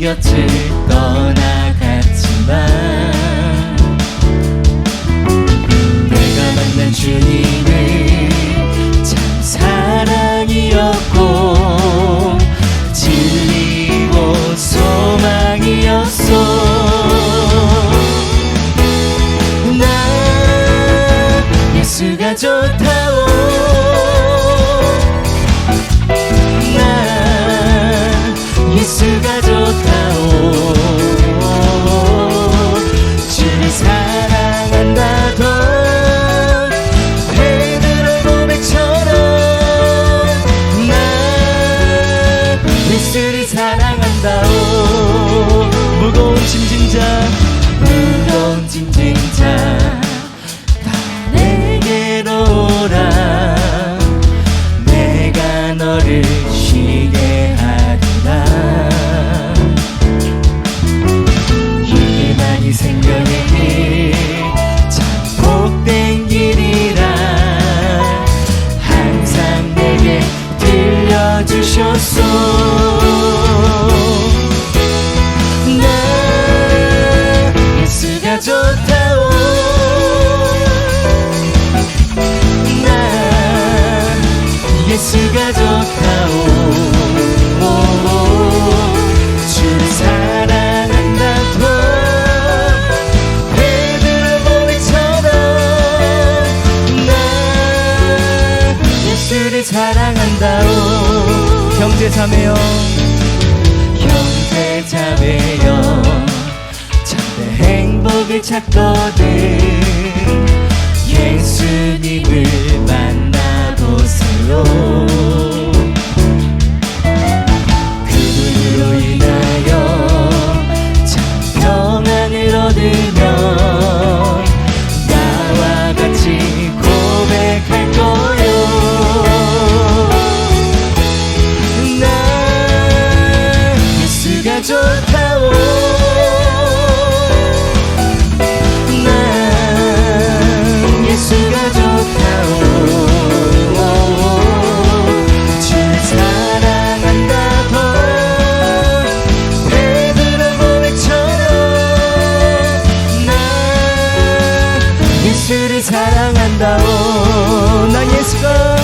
이곳을 떠나갔지만 내가 만난 주님은 참 사랑이었고 진리고 소망이었어 나 예수가 좋다 무거운 짐진 자 무거운 짐진 자 다 내게로 오라 내가 너를 쉬게 하리라. 이만이 생명의 길참 복된 길이라. 항상 내게 들려주셨소 예수를 사랑한다오. 형제 자매여 형제 자매여 참된 행복을 찾거든. 예수님을 만나보세요 예수를 사랑한다오 나 예수가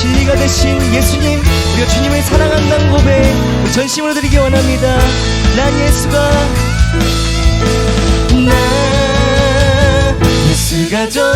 진리가 되신 예수님 우리가 주님을 사랑한다는 고백 전심으로 드리기 원합니다. 난 예수가 나 예수가 좋다